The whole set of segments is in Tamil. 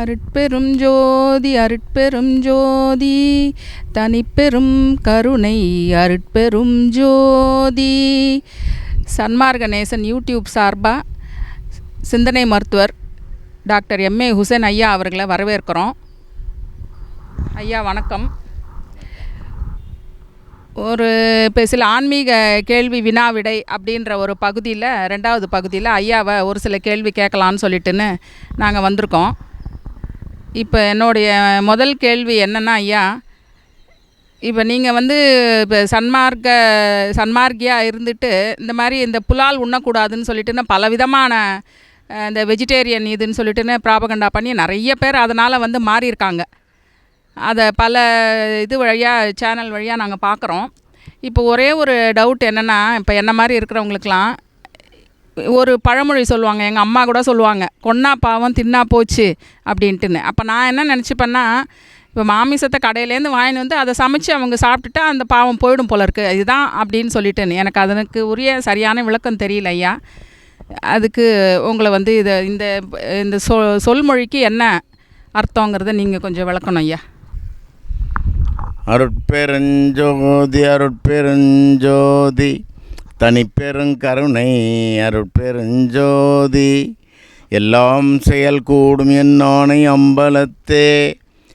அருட்பெரும் ஜோதி அருட்பெரும் ஜோதி தனிப்பெரும் கருணை அருட்பெரும் ஜோதி. சன்மார்கணேசன் யூடியூப் சார்பாக சிந்தனை மருத்துவர் டாக்டர் எம்ஏ ஹுசேன் ஐயா அவர்களை வரவேற்கிறோம். ஐயா வணக்கம். ஒரு இப்போ சில ஆன்மீக கேள்வி வினாவிடை அப்படின்ற ஒரு பகுதியில் ரெண்டாவது பகுதியில் ஐயாவை ஒரு சில கேள்வி கேட்கலான்னு சொல்லிட்டுன்னு நாங்கள் வந்திருக்கோம். இப்போ என்னுடைய முதல் கேள்வி என்னென்னா ஐயா இப்போ நீங்கள் வந்து இப்போ சன்மார்க்க சன்மார்க்கியாக இருந்துட்டு இந்த மாதிரி இந்த புலால் உண்ணக்கூடாதுன்னு சொல்லிட்டுன்னு பலவிதமான விதமான இந்த வெஜிடேரியன் இதுன்னு சொல்லிட்டுன்னு ப்ராபகண்டா பண்ணி நிறைய பேர் அதனால் வந்து மாறியிருக்காங்க. அதை பல இது வழியாக சேனல் வழியாக நாங்கள் பார்க்குறோம் இப்போ ஒரே ஒரு டவுட் என்னென்னா இப்போ என்ன மாதிரி இருக்கிறவங்களுக்கெலாம் ஒரு பழமொழி சொல்லுவாங்க எங்கள் அம்மா கூட சொல்லுவாங்க கொன்னா பாவம் தின்னா போச்சு அப்படின்ட்டுன்னு. அப்போ நான் என்ன நினச்சிப்பேன்னா இப்போ மாமிசத்தை கடையிலேருந்து வாங்கிட்டு வந்து அதை சமைச்சு அவங்க சாப்பிட்டுட்டா அந்த பாவம் போயிடும் போல இருக்கு. இதுதான் அப்படின்னு சொல்லிட்டுன்னு. எனக்கு அதனுக்கு உரிய சரியான விளக்கம் தெரியல ஐயா. அதுக்கு உங்களை வந்து இதை இந்த இந்த சொ சொல்மொழிக்கு என்ன அர்த்தங்கிறத நீங்கள் கொஞ்சம் விளக்கணும் ஐயா. அருட்பெருஞ்சோதி அருட்பெருஞ்சோதி. தனிப்பெருங்கருணை அருட்பெருஞ்சோதி எல்லாம் செயல் கூடும் என்னானை அம்பலத்தே.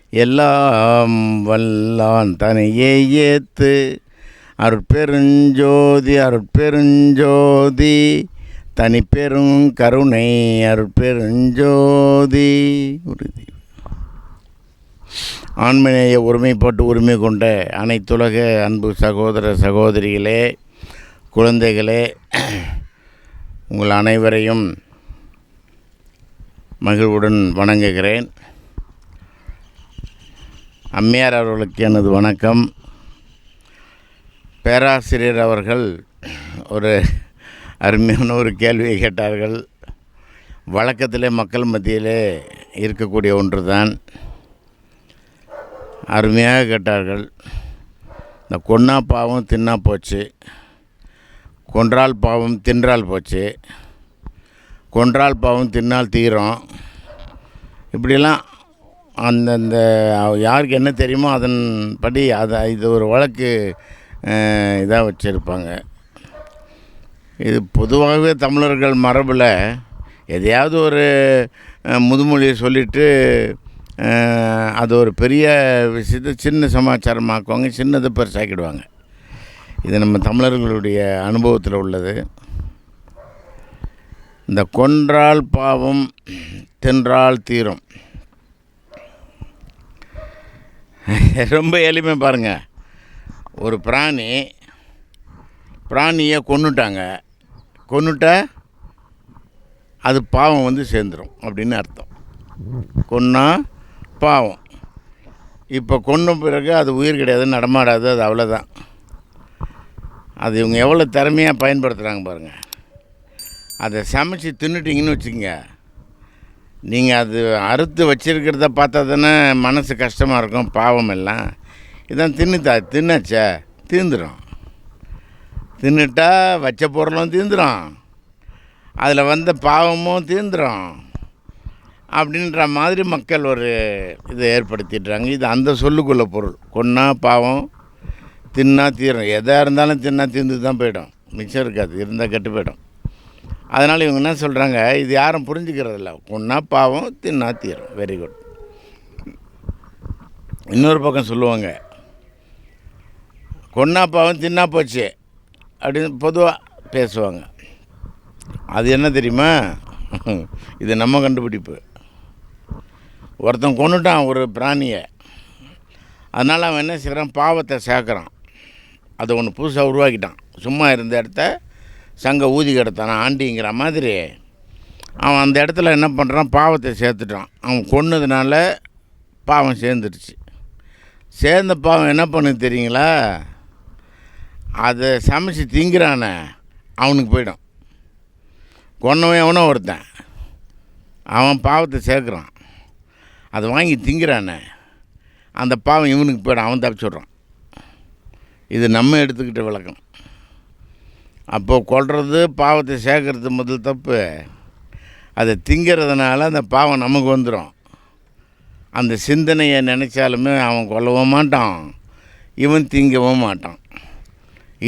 எல்லாம் வல்லான் தனியே ஏத்து. அருட்பெருஞ்சோதி அருட்பெருஞ்சோதி தனிப்பெருங்கருணை அருட்பெருஞ்சோதி உறுதி. ஆண்மநேய ஒருமைப்பாட்டு உரிமை கொண்ட அனைத்துலக அன்பு சகோதர சகோதரிகளே குழந்தைகளே உங்கள் அனைவரையும் மகிழ்வுடன் வணங்குகிறேன். அம்மையார் அவர்களுக்கு எனது வணக்கம். பேராசிரியர் அவர்கள் ஒரு அருமையான ஒரு கேள்வியை கேட்டார்கள். வழக்கத்திலே மக்கள் மத்தியிலே இருக்கக்கூடிய ஒன்று தான் அருமையாக கேட்டார்கள். இந்த கொன்னா பாவம் தின்னா போச்சு. கொன்றால் பாவம் தின்றால் போச்சு. கொன்றால் பாவம் தின்னால் தீரும். இப்படிலாம் அந்தந்த யாருக்கு என்ன தெரியுமோ அதன்படி அதை இது ஒரு வழக்கு இதாக வச்சுருப்பாங்க. இது பொதுவாகவே தமிழர்கள் மரபில் எதையாவது ஒரு முதுமொழியை சொல்லிட்டு அது ஒரு பெரிய விஷயத்தை சின்ன சமாச்சாரமாக்குவாங்க சின்னதை பெருசாக்கிடுவாங்க. இது நம்ம தமிழர்களுடைய அனுபவத்தில் உள்ளது. இந்த கொன்றால் பாவம் தின்றால் தீரும். ரொம்ப எளிமை பாருங்கள் ஒரு பிராணி பிராணியை கொண்டுட்டாங்க கொன்னுட்டா அது பாவம் வந்து சேர்ந்துடும் அப்படின்னு அர்த்தம். கொன்னா பாவம். இப்போ கொன்ன பிறகு அது உயிர் கிடையாது நடமாடாது அது அவ்வளோதான் அது இவங்க எவ்வளோ திறமையாக பயன்படுத்துகிறாங்க பாருங்கள் அதை சமைச்சு தின்னுட்டிங்கன்னு வச்சுக்கோங்க. நீங்கள் அது அறுத்து வச்சிருக்கிறத பார்த்தா தானே மனசு கஷ்டமாக இருக்கும் பாவம் எல்லாம். இதான் தின்னுதா தின்னாச்சே தீந்துடும் தின்னுட்டா வச்ச பொருளும் தீந்துடும் அதில் வந்த பாவமும் தீந்துடும் அப்படின்ற மாதிரி மக்கள் ஒரு இதை ஏற்படுத்திடுறாங்க. இது அந்த சொல்லுக்குள்ள பொருள். கொன்னா பாவம் தின்னா தீரும் எதாக இருந்தாலும் தின்னா தீர்ந்து தான் போயிடும். மிச்சம் இருக்காது. இருந்தால் கெட்டு போயிடும். அதனால் இவங்க என்ன சொல்கிறாங்க இது யாரும் புரிஞ்சுக்கிறதில்ல கொன்னா பாவம் தின்னா தீரும். வெரி குட் இன்னொரு பக்கம் சொல்லுவாங்க. கொன்னா பாவம் தின்னா போச்சு அப்படின்னு பொதுவாக பேசுவாங்க. அது என்ன தெரியுமா? இது நம்ம கண்டுபிடிப்பு. ஒருத்தன் கொண்டுட்டான் ஒரு பிராணியை. அதனால் அவன் என்ன செய்கிறான் பாவத்தை சேர்க்குறான் அதை ஒன்று புதுசாக உருவாக்கிட்டான். சும்மா இருந்த இடத்த சங்க ஊதி கிடத்தான் ஆண்டிங்கிற மாதிரி. அவன் அந்த இடத்துல என்ன பண்ணுறான் பாவத்தை சேர்த்துட்டான். அவன் கொன்னதுனால பாவம் சேர்ந்துருச்சு சேர்ந்த பாவம் என்ன பண்ணுது தெரியுங்களா? அதை சமைச்சு திங்கிறானே அவனுக்கு போயிடும். கொன்னவன் எவனோ ஒருத்தன். அவன் பாவத்தை சேர்க்குறான். அதை வாங்கி திங்கிறானே அந்த பாவம் இவனுக்கு போயிடும். அவன் தப்பிச்சுட்றான். இது நம்ம எடுத்துக்கிட்ட விளக்கம். அப்போது கொல்றது பாவத்தை சேர்க்கறது முதல் தப்பு. அதை திங்கிறதுனால அந்த பாவம் நமக்கு வந்துடும் அந்த சிந்தனையை நினச்சாலுமே அவன் கொல்லவும் மாட்டான். இவன் திங்கவும் மாட்டான்.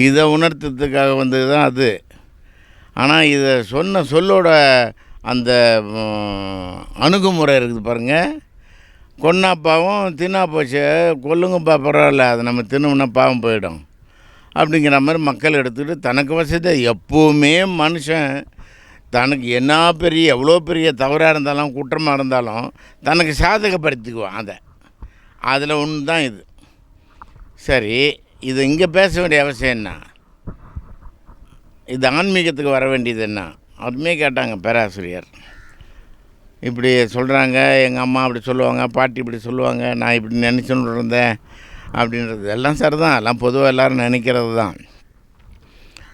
இதை உணர்த்துறதுக்காக வந்தது தான் அது. ஆனால் இதை சொன்ன சொல்லோட அந்த அணுகுமுறை இருக்குது பாருங்கள் கொன்னா பாவம் தின்னா போச்சு கொல்லுங்கப்பா பரவாயில்ல அதை நம்ம தின்னோம்னா பாவம் போயிடும். அப்படிங்கிற மாதிரி மக்கள் எடுத்துக்கிட்டு தனக்கு வசதி எப்போவுமே மனுஷன் தனக்கு என்ன பெரிய எவ்வளோ பெரிய தவறாக இருந்தாலும் குற்றமாக இருந்தாலும் தனக்கு சாதகப்படுத்திக்குவான் அதை. அதில் ஒன்று தான் இது. சரி இது இங்கே பேச வேண்டிய அவசியம் என்ன? இது ஆன்மீகத்துக்கு வர வேண்டியது என்ன? அதுமே கேட்டாங்க பேராசிரியர். இப்படி சொல்கிறாங்க எங்கள் அம்மா அப்படி சொல்லுவாங்க பாட்டி இப்படி சொல்லுவாங்க நான் இப்படி நினச்சுன்னு இருந்தேன் அப்படின்றது எல்லாம் சரிதான். எல்லாம் பொதுவாக எல்லோரும் நினைக்கிறது தான்.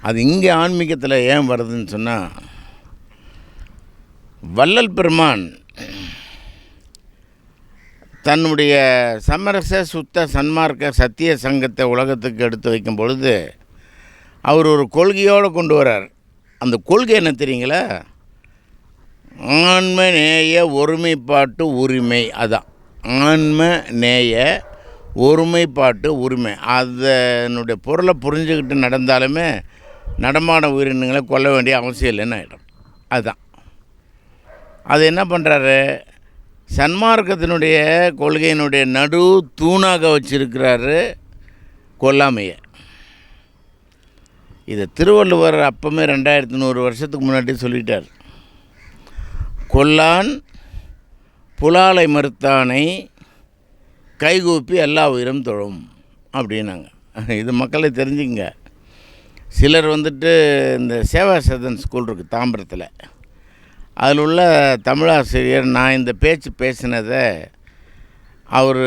அது இங்கே ஆன்மீகத்தில் ஏன் வருதுன்னு சொன்னால் வள்ளல் பெருமான் தன்னுடைய சமரச சுத்த சன்மார்க்க சத்திய சங்கத்தை உலகத்துக்கு எடுத்து வைக்கும் பொழுது அவர் ஒரு கொள்கையோடு கொண்டு வரார் அந்த கொள்கை என்ன தெரியுங்களா? ஆன்ம நேய ஒருமைப்பாட்டு உரிமை அதான் ஆன்ம நேய ஒருமைப்பாட்டு உரிமை. அதனுடைய பொருளை புரிஞ்சுக்கிட்டு நடந்தாலுமே நடமாட உயிரினங்களை கொல்ல வேண்டிய அவசியம் இல்லைன்னு ஆகிடும் அதுதான் அது என்ன பண்ணுறாரு சன்மார்க்கத்தினுடைய கொள்கையினுடைய நடு தூணாக வச்சிருக்கிறாரு கொல்லாமையை. இதை திருவள்ளுவர் அப்பவுமே ரெண்டாயிரத்தி நூறு வருஷத்துக்கு முன்னாடி சொல்லிட்டார். கொல்லான் புலாலை மறுத்தானை கைகூப்பி எல்லா உயிரும் தொழும் அப்படின்னாங்க. இது மக்களை தெரிஞ்சுங்க சிலர் வந்துட்டு இந்த சேவா சதன் ஸ்கூல் இருக்குது தாம்பரத்தில். அதில் உள்ள தமிழாசிரியர் நான் இந்த பேச்சு பேசினதை அவர்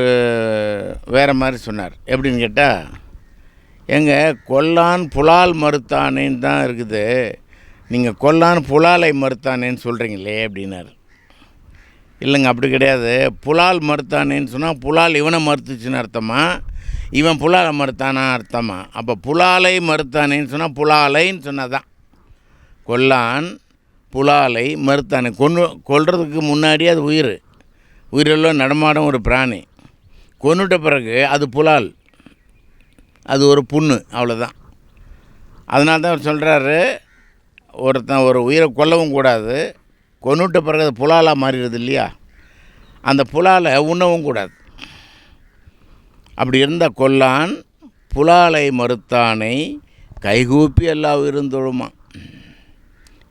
வேறு மாதிரி சொன்னார். எப்படின்னு கேட்டால் எங்கள் கொல்லான் புலால் மறுத்தானேன்னு தான் இருக்குது. நீங்கள் கொல்லான்னு புலாலை மறுத்தானேன்னு சொல்கிறீங்களே அப்படின்னாரு. இல்லைங்க அப்படி கிடையாது. புலால் மறுத்தானேன்னு சொன்னால் புலால் இவனை மறுத்துச்சுன்னு அர்த்தமா? இவன் புலாலை மறுத்தானா அர்த்தமா? அப்போ புலாலை மறுத்தானேன்னு சொன்னால் புலாலைன்னு சொன்னதான். கொல்லான் புலாலை மறுத்தானே. கொன்று கொல்றதுக்கு முன்னாடி அது உயிர். உயிரில் நடமாடும் ஒரு பிராணி. கொன்னுட்ட பிறகு அது புலால். அது ஒரு புண்ணு அவ்வளோதான் அதனால தான் அவர் சொல்கிறாரு ஒருத்தன் ஒரு உயிரை கொல்லவும் கூடாது கொண்டுட்ட பிறகு அது புலாலாக மாறிடுது இல்லையா? அந்த புலாலை உண்ணவும் கூடாது. அப்படி இருந்த கொல்லான் புலாலை மறுத்தானை கைகூப்பி எல்லா உயிரும் தொழுமா.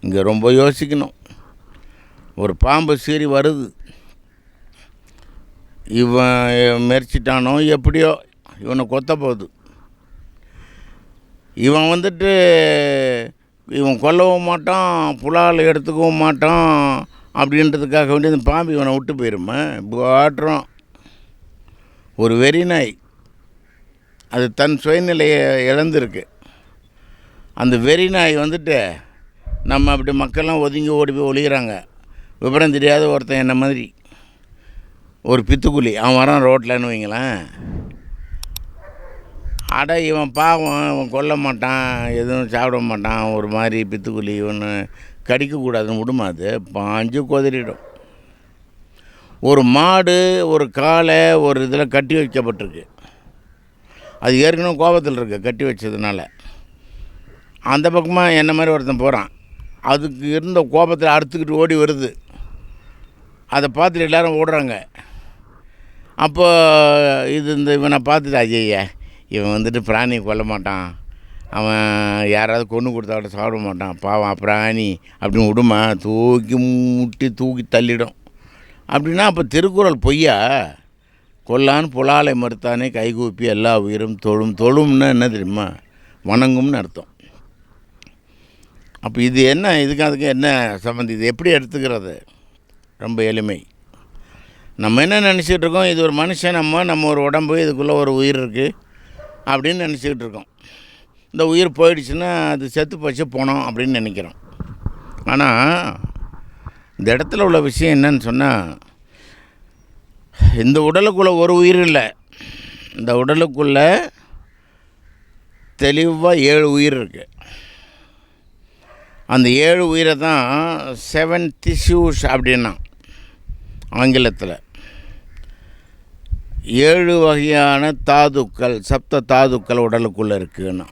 இங்கே ரொம்ப யோசிக்கணும். ஒரு பாம்பு சீறி வருது. இவன் மெரிச்சிட்டானோ எப்படியோ இவனை கொத்த போகுது. இவன் வந்துட்டு இவன் கொல்லவும் மாட்டான் புலால் எடுத்துக்கவும் மாட்டான் அப்படின்றதுக்காக வேண்டி இந்த பாம்பு இவனை விட்டு போயிருமே. இப்போ ஆட்டுறோம் ஒரு வெறி நாய். அது தன் சுயநிலையை இழந்திருக்கு. அந்த வெறி நாய் வந்துட்டு நம்ம அப்படி மக்கள்லாம் ஒதுங்கி ஓடி போய் ஒழிகிறாங்க விவரம் தெரியாத ஒருத்தன் என்ன மாதிரி? ஒரு பித்துக்குழி. அவன் வரான் ரோட்டில்னு வைங்களேன். அட இவன் பாவம் இவன் கொல்ல மாட்டான் எதுவும் சாப்பிட மாட்டான் ஒரு மாதிரி பித்துக்குழி இவனு கடிக்கக்கூடாதுன்னு விடுமா அது? பாஞ்சு கொதறிடும் ஒரு மாடு ஒரு காலை ஒரு இதில் கட்டி வைக்கப்பட்டிருக்கு. அது ஏற்கனவே கோபத்தில் இருக்கு கட்டி வச்சதுனால. அந்த பக்கமாக என்ன மாதிரி ஒருத்தன் போகிறான் அதுக்கு இருந்த கோபத்தில் அறுத்துக்கிட்டு ஓடி வருது. அதை பார்த்துட்டு எல்லோரும் ஓடுறாங்க. அப்போ இது இந்த இவனை பார்த்துட்டு ஐயய்ய இவன் வந்துட்டு பிராணியை கொல்ல மாட்டான். அவன் யாராவது கொண்டு கொடுத்தா கூட சாப்பிட மாட்டான். பாவம் பிராணி அப்படின்னு விடுமா தூக்கி முட்டி தூக்கி தள்ளிடும். அப்படின்னா அப்போ திருக்குறள் பொய்யா? கொல்லான் புலாலை மறுத்தானே கைகூப்பி எல்லா உயிரும் தொழும். தொழும்னா என்ன தெரியுமா? வணங்கும்னு அர்த்தம். அப்போ இது என்ன இதுக்கு அதுக்கு என்ன சம்மந்தி இது எப்படி எடுத்துக்கிறது? ரொம்ப எளிமை. நம்ம என்ன நினச்சிட்ருக்கோம் இது ஒரு மனுஷன் நம்ம நம்ம ஒரு உடம்பு இதுக்குள்ளே ஒரு உயிர் இருக்குது அப்படின்னு நினச்சிக்கிட்டு இருக்கோம். இந்த உயிர் போயிடுச்சுன்னா அது செத்து போச்சு போனோம் அப்படின்னு நினைக்கிறோம். ஆனால் இந்த இடத்துல உள்ள விஷயம் என்னன்னு சொன்னால் இந்த உடலுக்குள்ளே ஒரு உயிர் இல்லை. இந்த உடலுக்குள்ளே தெளிவாக ஏழு உயிர் இருக்குது அந்த ஏழு உயிரை தான் செவன் திஷ்யூஸ் அப்படின்னா ஆங்கிலத்தில். ஏழு வகையான தாதுக்கள் சப்த தாதுக்கள் உடலுக்குள்ளே இருக்குன்னா.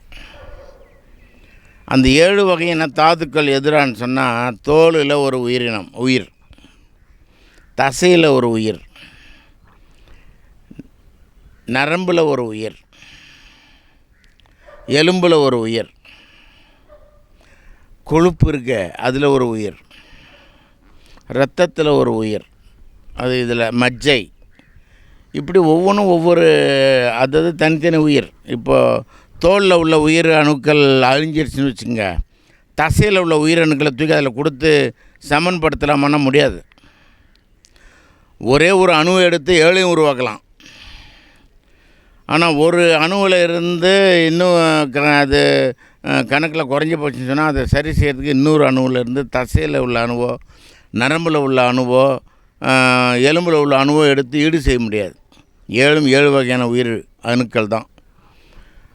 அந்த ஏழு வகையான தாதுக்கள் எதிரான்னு சொன்னால் தோலில் ஒரு உயிரினம் உயிர். தசையில் ஒரு உயிர். நரம்பில் ஒரு உயிர். எலும்பில் ஒரு உயிர். கொழுப்பு இருக்க அதில் ஒரு உயிர். இரத்தத்தில் ஒரு உயிர். அது இதில் மஜ்ஜை. இப்படி ஒவ்வொன்றும் ஒவ்வொரு அதாவது தனித்தனி உயிர். இப்போது தோலில் உள்ள உயிர் அணுக்கள் அழிஞ்சிருச்சுன்னு வச்சுங்க தசையில் உள்ள உயிரணுக்களை தூக்கி அதில் கொடுத்து சமன்படுத்தலாமான்னா முடியாது. ஒரே ஒரு அணுவை எடுத்து ஏழையும் உருவாக்கலாம். ஆனால் ஒரு அணுவில் இருந்து இன்னும் அது கணக்கில் குறைஞ்சி போச்சுன்னு சொன்னால் அதை சரி செய்கிறதுக்கு இன்னொரு அணுவில் இருந்து தசையில் உள்ள அணுவோ நரம்பில் உள்ள அணுவோ எலும்பில் உள்ள அணுவோ எடுத்து ஈடு செய்ய முடியாது. ஏழும் ஏழு வகையான உயிர் அணுக்கள் தான்.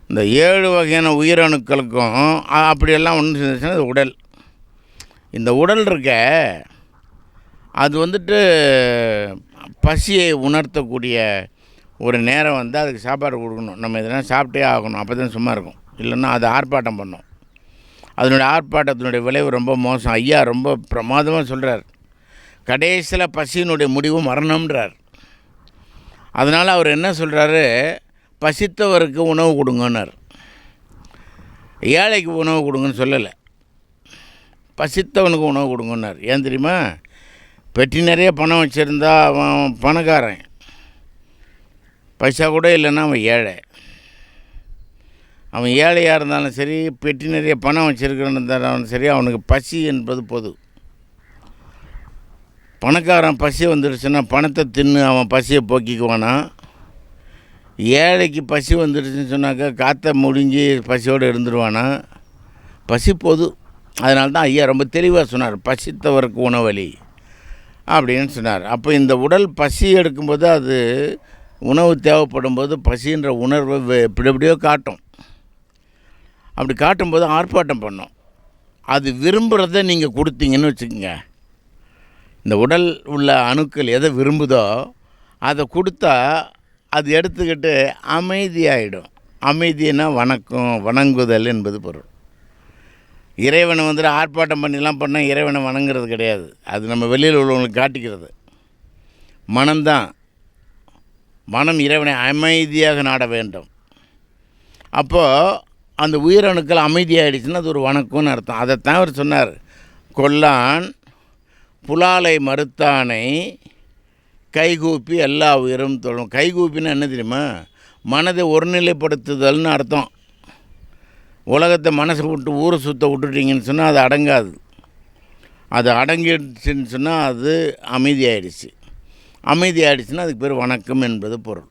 இந்த ஏழு வகையான உயிரணுக்களுக்கும் அப்படியெல்லாம் ஒன்று செஞ்சுச்சுன்னா இது உடல். இந்த உடல் இருக்க அது வந்துட்டு பசியை உணர்த்தக்கூடிய ஒரு நேரம் வந்து அதுக்கு சாப்பாடு கொடுக்கணும். நம்ம எதனா சாப்பிட்டே ஆகணும். அப்போ தான் சும்மா இருக்கும். இல்லைன்னா அது ஆர்ப்பாட்டம் பண்ணும். அதனுடைய ஆர்ப்பாட்டத்தினுடைய விளைவு ரொம்ப மோசம். ஐயா ரொம்ப பிரமாதமாக சொல்கிறார் கடைசியில் பசியினுடைய முடிவு மரணம்ன்றார். அதனால் அவர் என்ன சொல்கிறாரு பசித்தவருக்கு உணவு கொடுங்கன்னார். ஏழைக்கு உணவு கொடுங்கன்னு சொல்லலை. பசித்தவனுக்கு உணவு கொடுங்கன்னார். ஏன் தெரியுமா? பெட்டி நிறைய பணம் வச்சுருந்தா அவன் பணக்காரன். பைசா கூட இல்லைன்னா அவன் ஏழை. அவன் ஏழையாக இருந்தாலும் சரி பெட்டி நிறைய பணம் வச்சுருக்கிறவன் சரி அவனுக்கு பசி என்பது பொது. பணக்காரன் பசி வந்துடுச்சுன்னா பணத்தை தின்னு அவன் பசியை போக்கிக்குவானா? ஏழைக்கு பசி வந்துடுச்சுன்னு சொன்னாக்கா காற்றை முடிஞ்சு பசியோடு இருந்துருவானா? பசி பொது. அதனால தான் ஐயா ரொம்ப தெளிவாக சொன்னார் பசித்தவருக்கு உணவலி அப்படின்னு சொன்னார். அப்போ இந்த உடல் பசி எடுக்கும்போது அது உணவு தேவைப்படும் போது பசின்ற உணர்வை வெ- இப்படி எப்படியோ காட்டும். அப்படி காட்டும்போது ஆர்ப்பாட்டம் பண்ணும். அது விரும்புகிறத நீங்கள் கொடுத்தீங்கன்னு வச்சுக்கோங்க. இந்த உடல் உள்ள அணுக்கள் எதை விரும்புதோ அதை கொடுத்தா அது எடுத்துக்கிட்டு அமைதியாகிடும் அமைதினா வணக்கம் வணங்குதல் என்பது பொருள். இறைவனை வந்துட்டு ஆர்ப்பாட்டம் பண்ணிலாம் பண்ணால் இறைவனை வணங்குறது கிடையாது. அது நம்ம வெளியில் உள்ளவங்களுக்கு காட்டிக்கிறது. மனம்தான். மனம் இறைவனை அமைதியாக நாட வேண்டும். அப்போது அந்த உயிரணுக்கள் அமைதியாகிடுச்சுன்னா அது ஒரு வணக்கம்னு அர்த்தம். அதைத்தான் அவர் சொன்னார். கொல்லான் புலாலை மறுத்தானை கைகூப்பி எல்லா உயிரும் தொழும். கைகூப்பின்னு என்ன தெரியுமா? மனதை ஒருநிலைப்படுத்துதல்னு அர்த்தம். உலகத்தை மனசை விட்டு ஊரை சுத்த விட்டுட்டீங்கன்னு சொன்னால் அது அடங்காது. அது அடங்கிடுச்சுன்னு சொன்னால் அது அமைதியாயிடுச்சு. அமைதி ஆயிடுச்சுன்னா அதுக்கு பேர் வணக்கம் என்பது பொருள்.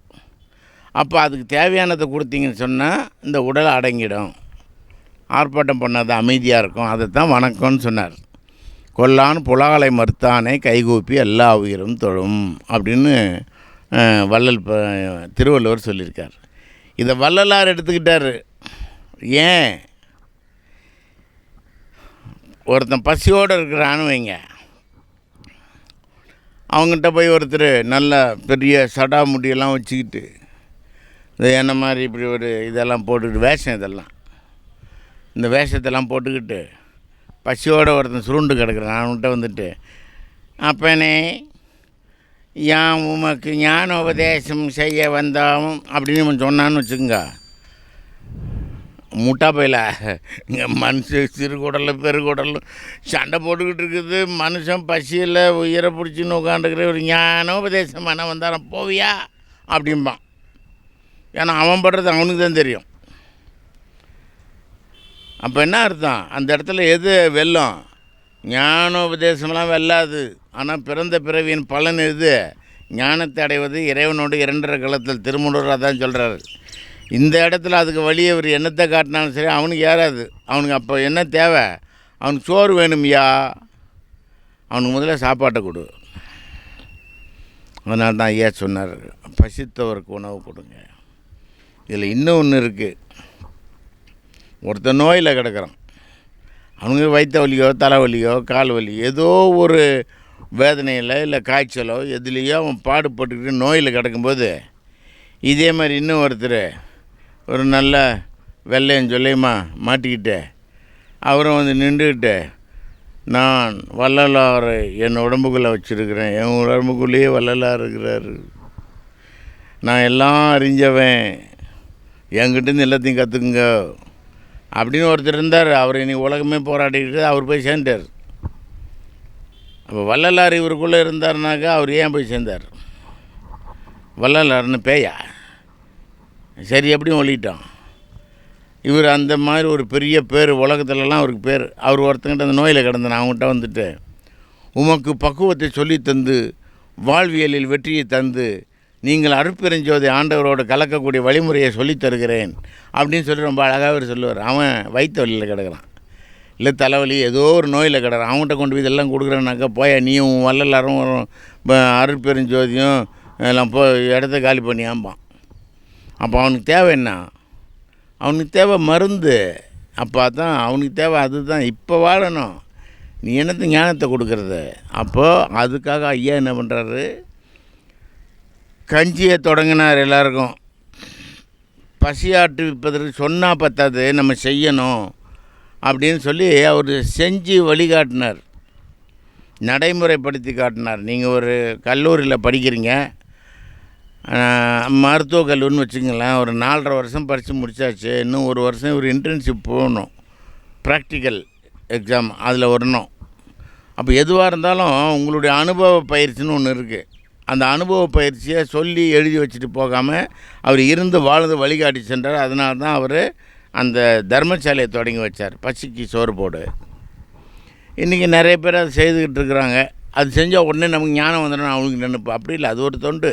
அப்போ அதுக்கு தேவையானதை கொடுத்தீங்கன்னு சொன்னால் இந்த உடல் அடங்கிடும். ஆர்ப்பாட்டம் பண்ணாத அமைதியாக இருக்கும். அதை தான் வணக்கம்னு சொன்னார். கொல்லான் புலாலை மறுத்தானே கைகூப்பி எல்லா உயிரும் தொழும் அப்படின்னு வள்ளல் திருவள்ளுவர் சொல்லியிருக்கார். இதை வள்ளலார் எடுத்துக்கிட்டார். ஏன்? ஒருத்தன் பசியோடு இருக்கிறான்னு வைங்க. அவங்ககிட்ட போய் ஒருத்தர் நல்ல பெரிய சடா முடியெல்லாம் வச்சுக்கிட்டு இது என்ன மாதிரி இப்படி ஒரு இதெல்லாம் போட்டுக்கிட்டு வேஷம் இதெல்லாம். இந்த வேஷத்தெல்லாம் போட்டுக்கிட்டு பசியோடு ஒருத்தன் சுருண்டு கிடக்குறான் அவன்கிட்ட வந்துட்டு அப்பனே யான் உமக்கு ஞான உபதேசம் செய்ய வந்தாவும்? அப்படின்னு இவன் சொன்னான்னு வச்சுக்கோங்க. முட்டா பையில. இங்கே மனுஷன் சிறுகுடலும் பெருகுடலும் சண்டை போட்டுக்கிட்டு இருக்குது. மனுஷன் பசியில் உயிரை பிடிச்சின்னு உட்காந்துக்கிற ஒரு ஞான உபதேசம் பண்ண வந்தாரன் போவியா? அப்படிம்பான். ஏன்னா அவன் படுறது அவனுக்கு தான் தெரியும். அப்போ என்ன அர்த்தம்? அந்த இடத்துல எது வெல்லும்? ஞானோபதேசமெல்லாம் வெல்லாது. ஆனால் பிறந்த பிறவியின் பலன் எது? ஞானத்தை அடைவது இறைவனோடு இரண்டரை களத்தில் திருமுடர் அதான் சொல்கிறாரு இந்த இடத்துல அதுக்கு வழியை இவர் என்னத்தை காட்டினாலும் சரி அவனுக்கு ஏறாது. அவனுக்கு அப்போ என்ன தேவை? அவனுக்கு சோறு வேணும்யா அவனுக்கு முதல்ல சாப்பாட்டை கொடு. அதனால தான் ஐயா சொன்னார் பசித்தவருக்கு உணவு கொடுங்க. இதில் இன்னும் ஒன்று இருக்குது ஒருத்தன் நோயில் கிடக்குறான். அவனுக்கு வயிற்று வலியோ தலைவலியோ கால் வலி ஏதோ ஒரு வேதனையில் இல்லை காய்ச்சலோ எதுலேயோ அவன் பாடுபட்டுக்கிட்டு நோயில் கிடக்கும்போது இதே மாதிரி இன்னும் ஒருத்தர் ஒரு நல்ல வெள்ளையும் சொல்லையுமா மாட்டிக்கிட்டு அவரும் வந்து நின்றுக்கிட்டு நான் வள்ளலாரை என் உடம்புக்குள்ளே வச்சுருக்கிறேன். என் உடம்புக்குள்ளேயே வள்ளலார் இருக்கிறார். நான் எல்லாம் அறிஞ்சவன். என்கிட்டேருந்து எல்லாத்தையும் கற்றுக்குங்க அப்படின்னு ஒருத்தர் இருந்தார். அவர் இன்னைக்கு உலகமே போராடிக்கிட்டு அவர் போய் சேர்ந்தார். அப்போ வள்ளலார் இவருக்குள்ளே இருந்தாருனாக்கா அவர் ஏன் போய் சேர்ந்தார்? வள்ளலார்னு பேயா? சரி எப்படியும் ஒழிட்டான் இவர் அந்த மாதிரி ஒரு பெரிய பேர் உலகத்துலலாம் அவருக்கு பேர். அவர் ஒருத்தங்கிட்ட அந்த நோயில் கிடந்தேன். அவங்ககிட்ட வந்துட்டு உமக்கு பக்குவத்தை சொல்லி தந்து வாழ்வியலில் வெற்றியை தந்து நீங்கள் அருட்பெருஞ்சோதி ஆண்டவரோட கலக்கக்கூடிய வழிமுறையை சொல்லித் தருகிறேன். அப்படின்னு சொல்லி ரொம்ப அழகாக அவர் சொல்லுவார். அவன் வயிற்று வலியில் கிடக்கிறான். இல்லை தலைவலி ஏதோ ஒரு நோயில் கிடக்கிறான். அவன்கிட்ட கொண்டு போய் இதெல்லாம் கொடுக்குறேன்னாக்கா போய் நீயும் வல்லலாரும் வள்ளலாரும் அருட்பெருஞ்சோதியும் எல்லாம் போ இடத்த காலி பண்ணி ஆம்பான் அப்போ அவனுக்கு தேவை என்ன? அவனுக்கு தேவை மருந்து. அப்போ தான் அவனுக்கு தேவை அதுதான். இப்போ வாழணும். நீ என்னத்து ஞானத்தை கொடுக்குறது? அப்போது அதுக்காக ஐயா என்ன பண்ணுறாரு கஞ்சியை தொடங்கினார் எல்லாருக்கும். பசியாட்டு சொன்னால் பத்தாது நம்ம செய்யணும் அப்படின்னு சொல்லி அவர் செஞ்சு வழிகாட்டினார். நடைமுறைப்படுத்தி காட்டினார். நீங்கள் ஒரு கல்லூரியில் படிக்கிறீங்க மருத்துவ மருத்துவக் கல்லூரின்னு வச்சுங்களேன் ஒரு நாலரை வருஷம் படித்து முடிச்சாச்சு இன்னும் ஒரு வருஷம் ஒரு இன்டர்ன்ஷிப் போகணும். ப்ராக்டிக்கல் எக்ஸாம் அதில் வரணும். அப்போ எதுவாக இருந்தாலும் உங்களுடைய அனுபவ பயிற்சின்னு ஒன்று இருக்குது அந்த அனுபவ பயிற்சியை சொல்லி எழுதி வச்சுட்டு போகாமல் அவர் இருந்து வாழ்ந்து வழிகாட்டி சென்றார். அதனால தான் அவர் அந்த தர்மசாலையை தொடங்கி வச்சார். பசிக்கு சோறு போடு. இன்றைக்கி நிறைய பேர் அதை செய்துக்கிட்டு இருக்கிறாங்க. அது செஞ்சால் உடனே நமக்கு ஞானம் வந்துடும். அவனுக்கு நினைப்பு அப்படி இல்லை. அது ஒரு தொண்டு.